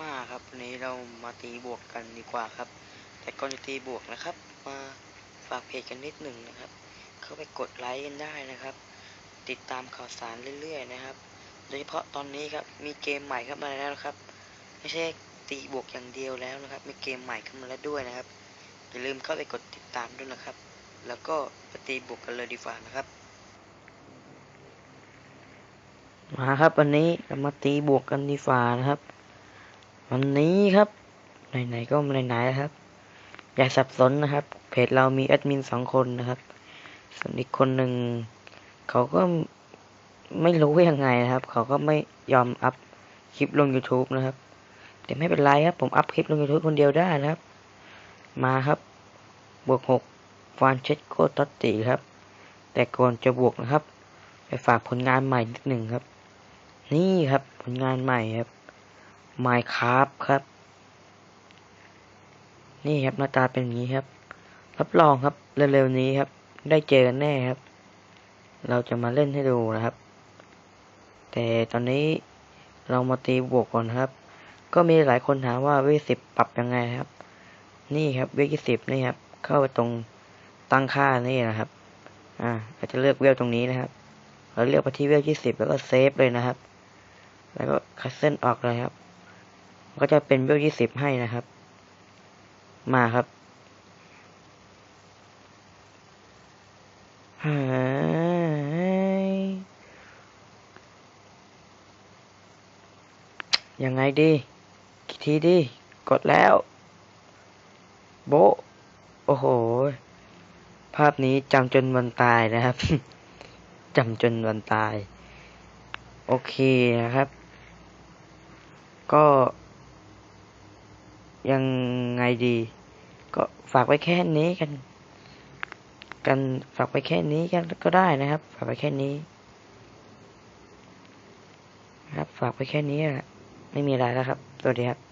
มาครับวันนี้เรามาตีบวกกันดีกว่าครับ แต่ก่อนจะตีบวกนะครับ มาฝากเพจกันนิดหนึ่งนะครับ เข้าไปกดไลค์กันได้นะครับ ติดตามข่าวสารเรื่อยๆนะครับ โดยเฉพาะตอนนี้ครับมีเกมใหม่เข้ามาแล้วครับ ไม่ใช่ตีบวกอย่างเดียวแล้วนะครับ มีเกมใหม่เข้ามาแล้วด้วยนะครับอย่าลืมเข้าไปกดติดตามด้วยนะครับ แล้วก็ไปตีบวกกันเลยดีกว่านะครับ มาครับวันนี้เรามาตีบวกกันดีกว่านะครับ วันนี้ครับไหนๆก็ไหนๆนะครับ อย่าสับสนนะครับ เพจเรามีแอดมินสองคนนะครับส่วนอีกคนหนึ่งเขาก็ไม่รู้ว่ายังไงนะครับ เขาก็ไม่ยอมอัพคลิปลง YouTube นะครับแต่ไม่เป็นไรครับ ผมอัพคลิปลง YouTube คนเดียวได้นะครับ มาครับบวกหกฟานเช็ดโคตรติครับ แต่ก่อนจะบวกนะครับ ไปฝากผลงานใหม่นิดหนึ่งครับ นี่ครับผลงานใหม่ครับ Minecraft ครับ นี่ครับหน้าตาเป็นอย่างนี้ครับ รับรองครับเร็วๆนี้ครับ ได้เจอกันแน่ครับ เราจะมาเล่นให้ดูนะครับ แต่ตอนนี้เรามาตีบวกก่อนครับ ก็มีหลายคนถามว่าวิสิบปรับยังไงครับ นี่ครับวิสิบนี่ครับ เข้าไปตรงตั้งค่านี่นะครับ อ่าเราจะเลือกเวลตรงนี้นะครับ เราเลือกไปที่เวลที่สิบแล้วก็เซฟเลยนะครับ แล้วก็คัสเซิลออกเลยครับ ก็จะเป็นเวลยี่สิบให้นะครับ มาครับยังไงดีกี่ทีดี กดแล้ว โบ โอ้โห ภาพนี้จำจนวันตายนะครับ จำจนวันตาย โอเคนะครับ ก็ ยังไงดี ก็ฝากไว้แค่นี้กัน กันฝากไว้แค่นี้กันก็ได้นะครับ ฝากไว้แค่นี้นะครับ ฝากไว้แค่นี้แหละไม่มีอะไรแล้วครับ สวัสดีครับ